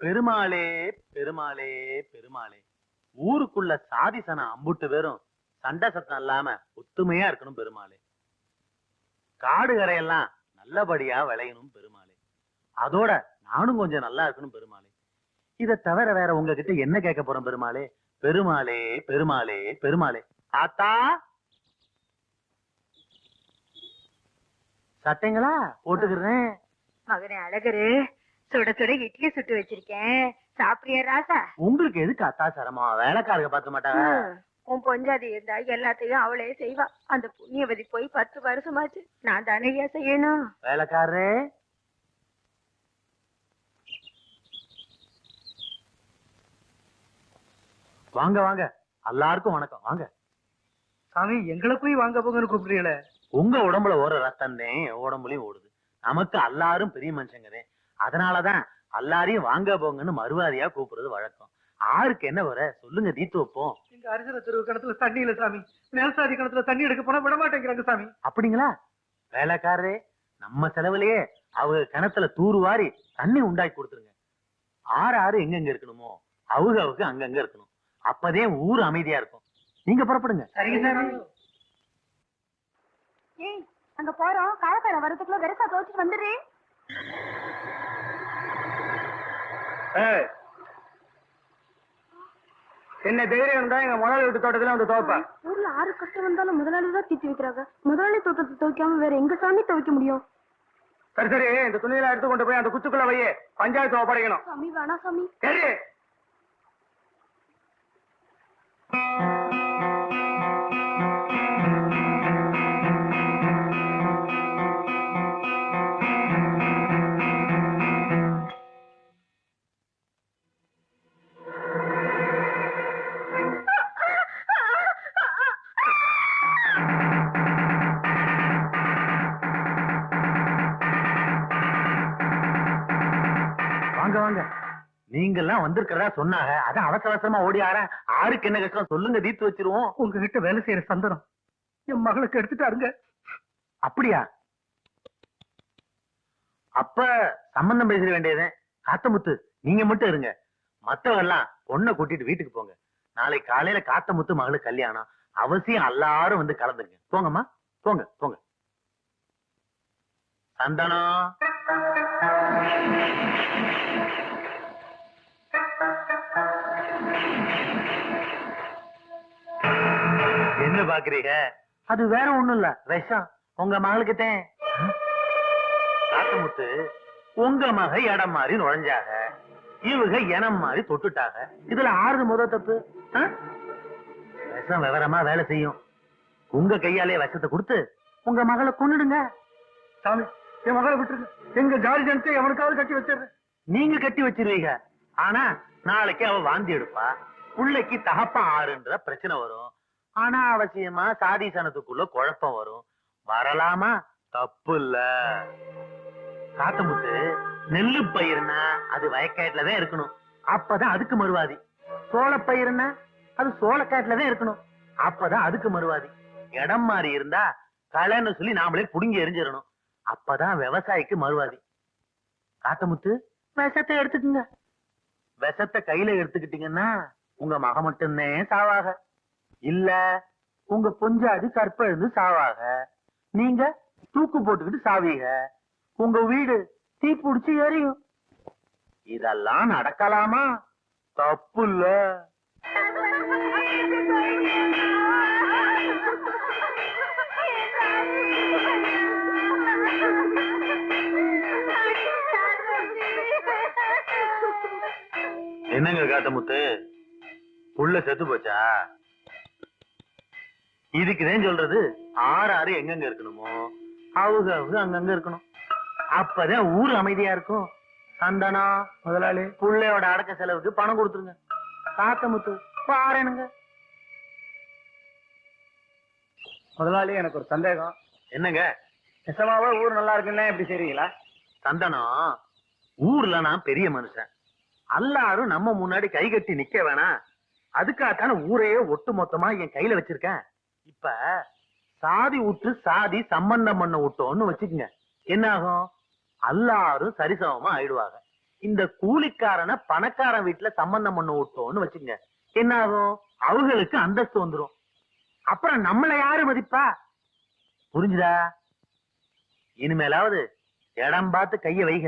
பெருமாளே பெருமாளே பெருமாளே. ஊருக்குள்ள சாதி சனம் அம்புட்டு பேரும் சண்டை சத்தம் இல்லாம ஒத்துமையா இருக்கணும் பெருமாளே. காடு கரையெல்லாம் நல்லபடியா விளையணும் பெருமாளே. அதோட நானும் கொஞ்சம் நல்லா இருக்கணும் பெருமாளே. இத தவிர வேற உங்ககிட்ட என்ன கேட்க போறோம் பெருமாளே? பெருமாளே பெருமாளே பெருமாளே. ஆத்தா சட்டைங்களா? போட்டுக்கிறேன். மகனே அழகரு. சுட சுட இட்லி சுட்டு வச்சிருக்கேன். சாப்பிடுறியா ராசா? உங்களுக்கு எதுக்கு அத்தா சிரமம்? வேலைக்காரங்க பார்க்க மாட்டாங்க. உன் பொஞ்சாதி இருந்தா எல்லாத்தையும் அவளே செய்வா. அந்த புண்ணியவதி போய் பத்து வருஷமாச்சு. நான் தானே செய்யணும். வேலைக்காரரே. வாங்க வாங்க. எல்லாருக்கும் வணக்கம். வாங்க. சாமி எங்களை போய் வாங்க போங்கன்னு கூப்பிடுறீங்களே. உங்க உடம்புல ஓடுற ரத்தம் தான் உடம்புலயும் ஓடுது. நமக்கு எல்லாரும் பெரிய மனுஷங்கதே அதனாலதான் எல்லாரையும் வாங்க போங்கன்னு மறுவாதியா கூப்பிடுறது வழக்கம். ஆருக்கு என்ன வர? சொல்லுங்க தீத்து வைப்போம். இங்க அரிசன தெருவு கிணத்துல தண்ணி இல்ல சாமி. மேல்சாதி கிணத்துல தண்ணி எடுக்க போனா விட மாட்டேங்கிறாங்க சாமி. அப்படிங்களா? வேலைக்காரரே நம்ம செலவுலயே அவங்க கிணத்துல தூர்வாரி தண்ணி உண்டாக்கி கொடுத்துருங்க. ஆறு ஆறு எங்கெங்க இருக்கணுமோ அவங்க அவங்க அங்கங்க இருக்கணும். அப்பதே ஊர் அமைதியா இருக்கும். நீங்க புறப்படுங்க. சரிங்க சாமி. ஏய் அங்க போறோம். காலக்கார வரதுக்குள்ள வெரசா தோச்சிட்டு வந்துடுறே என்ன தைரியம் இருந்தா எங்க முதலாளி வீட்டு தோட்டத்துல வந்து துவைப்பா. ஊர்ல ஆறு கஷ்டம் வந்தாலும் முதலாளி தான் திட்டி வைக்கிறாங்க. முதலாளி தோட்டத்தை துவைக்காம வேற எங்க சாமி துவைக்க முடியும்? சரி சரி இந்த துணியெல்லாம் எடுத்து கொண்டு போய் அந்த குச்சுக்குள்ள வையே. பஞ்சாயத்து ஒப்படைக்கணும். சாமி வேணா சாமி. சரி. நீங்க எல்லாம் வந்திருக்கிறதா சொன்னாங்க. அதான் அவசர அவசரமா ஓடி ஆறேன் ஆருக்கு என்ன கஷ்டம் சொல்லுங்க தீர்த்து வச்சிருவோம். உங்ககிட்ட வேலை செய்யற சந்தனம் என் மகளுக்கு எடுத்துட்டாருங்க. அப்படியா? அப்ப சம்பந்தம் பேசிட வேண்டியதே. காத்தமுத்து நீங்க மட்டும் இருங்க. மத்தவங்க எல்லாம் பொண்ணை கூட்டிட்டு வீட்டுக்கு போங்க. நாளைக்கு காலையில காத்தமுத்து மகளுக்கு கல்யாணம். அவசியம் எல்லாரும் வந்து கலந்துங்க போங்கம்மா. போங்க போங்க. சந்தனம். என்ன பாக்குறீங்க? அது வேற ஒண்ணும் இல்ல. விஷம் உங்க மகளுக்குத்தேன் காத்தமுத்து உங்க மக இடம் மாறி நுழைஞ்சாக. இவங்க இனம் மாறி தொட்டுட்டாக. இதுல ஆறுது முத தப்பு? விஷம் விவரமா வேலை செய்யும். உங்க கையாலே விஷத்தை கொடுத்து உங்க மகளை கொன்னுடுங்க. சாமி என் மகளை விட்டுருங்க. எங்க ஜனத்தை எவனுக்காவது கட்டி வச்சிடுறேன். நீங்க கட்டி வச்சிருவீங்க. ஆனா நாளைக்கு அவ வாந்தி எடுப்பா. புள்ளைக்கு தகப்பம் ஆறுன்ற பிரச்சனை வரும். ஆனா அவசியமா சாதி சனத்துக்குள்ள குழப்பம் வரும். வரலாமா? தப்பு இல்ல காத்தமுத்து நெல்லு பயிர்னா அது வயக்காட்டுலதான் இருக்கணும். அப்பதான் அதுக்கு மறுவாதி. சோள பயிர்னா அது சோளக்காட்டுலதான் இருக்கணும். அப்பதான் அதுக்கு மறுவாதி. இடம் மாறி இருந்தா கலைன்னு சொல்லி நாமளே புடுங்கி எரிஞ்சிடணும். அப்பதான் விவசாயிக்கு மறுவாதி. காத்தமுத்து விஷத்தை எடுத்துக்குங்க. விஷத்தை கையில எடுத்துக்கிட்டீங்கன்னா உங்க மக மட்டும்தே சாவாக. இல்ல உங்க பொஞ்சாதி கற்பழுந்து சாவாக. நீங்க தூக்கு போட்டுக்கிட்டு சாவீங்க உங்க வீடு தீ புடிச்சு எரியும். இதெல்லாம் நடக்கலாமா? தப்பு இல்ல என்னங்க காத்தமுத்து புள்ள செத்து போச்சா? இதுக்குதான் சொல்றது. ஆறு ஆறு எங்கெங்க இருக்கணுமோ? அவங்க அவங்க அங்கங்க இருக்கணும். அப்பதான் ஊர் அமைதியா இருக்கும். சந்தனா முதலாளி புள்ளையோட அடக்க செலவுக்கு பணம் கொடுத்துருங்க. காத்தமுத்து பாருங்க முதலாளி எனக்கு ஒரு சந்தேகம். என்னங்க? நிசமாவே ஊர் நல்லா இருக்குன்னா எப்படி செய்றீங்களா? சந்தனம் ஊர்ல நான் பெரிய மனுஷன். எல்லாரும் நம்ம முன்னாடி கை கட்டி நிக்க வேணாம். அதுக்காகத்தான ஊரையே ஒட்டு மொத்தமா என் கையில வச்சிருக்கேன். இப்ப சாதி விட்டு சாதி சம்பந்தம் பண்ண விட்டோம்னு வச்சுக்கோங்க. என்ன ஆகும் எல்லாரும் சரிசமமா ஆயிடுவாங்க. இந்த கூலிக்காரனை பணக்காரன் வீட்டுல சம்பந்தம் பண்ண விட்டோம்னு வச்சுங்க என்ன ஆகும் அவங்களுக்கு அந்தஸ்து வந்துடும் அப்புறம் நம்மள யாரு மதிப்பா? புரிஞ்சுதா? இனிமேலாவது இடம் பார்த்து கைய வைக